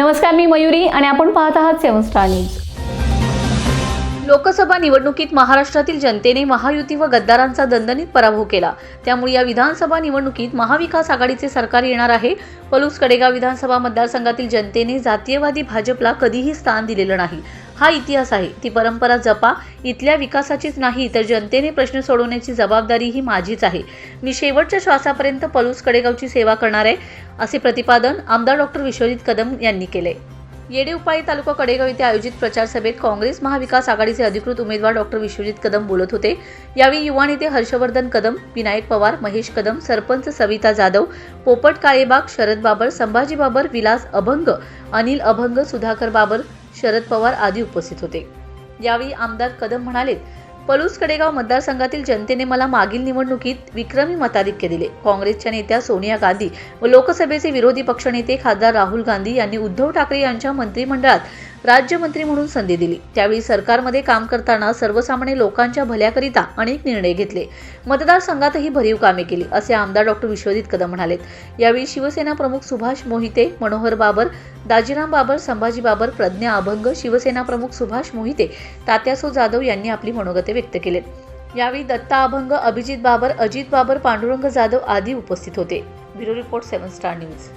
नमस्कार मी मयुरी आणि आपण पाहत आहात सेवन स्टार न्यूज. लोकसभा निवडणुकीत महाराष्ट्रातील जनतेने महायुती व गद्दारांचा दणदणीत पराभव केला. त्यामुळे या विधानसभा निवडणुकीत महाविकास आघाडीचे सरकार येणार आहे. पलूस कडेगाव विधानसभा मतदारसंघातील जनतेने जातीयवादी भाजपला कधीही स्थान दिलेलं नाही. हा इतिहास आहे. ती परंपरा जपा. इथल्या विकासाचीच नाही तर जनतेने प्रश्न सोडवण्याची जबाबदारी ही माझीच आहे. मी शेवटच्या श्वासापर्यंत पलूस कडेगावची सेवा करणार आहे असे प्रतिपादन आमदार डॉक्टर विश्वजित कदम यांनी केले. येडेउपाळी तालुका कडेगाव येथे आयोजित प्रचार सभेत काँग्रेस महाविकास आघाडीचे अधिकृत उमेदवार डॉक्टर विश्वजित कदम बोलत होते. यावेळी युवा नेते हर्षवर्धन कदम विनायक पवार महेश कदम सरपंच सविता जाधव पोपट काळेबाग शरद बाबर संभाजी बाबर विलास अभंग अनिल अभंग सुधाकर बाबर शरद पवार आदी उपस्थित होते. यावेळी आमदार कदम म्हणाले पलूस कडेगाव मतदारसंघातील जनतेने मला मागील निवडणुकीत विक्रमी मताधिक्य दिले. काँग्रेसच्या नेत्या सोनिया गांधी व लोकसभेचे विरोधी पक्षनेते खासदार राहुल गांधी यांनी उद्धव ठाकरे यांच्या मंत्रिमंडळात राज्यमंत्री म्हणून संधी दिली. त्यावेळी सरकारमध्ये काम करताना सर्वसामान्य लोकांच्या भल्याकरिता अनेक निर्णय घेतले. मतदारसंघातही भरीव कामे केली असे आमदार डॉक्टर विश्वजित कदम म्हणालेत. यावेळी शिवसेना प्रमुख सुभाष मोहिते मनोहर बाबर दाजीराम बाबर संभाजी बाबर प्रज्ञा अभंग शिवसेना प्रमुख सुभाष मोहिते तात्यासो जाधव यांनी आपली मनोगते व्यक्त केलेत यावेळी दत्ता अभंग अभिजित बाबर अजित बाबर पांडुरंग जाधव आदी उपस्थित होते. Bureau report seven star news.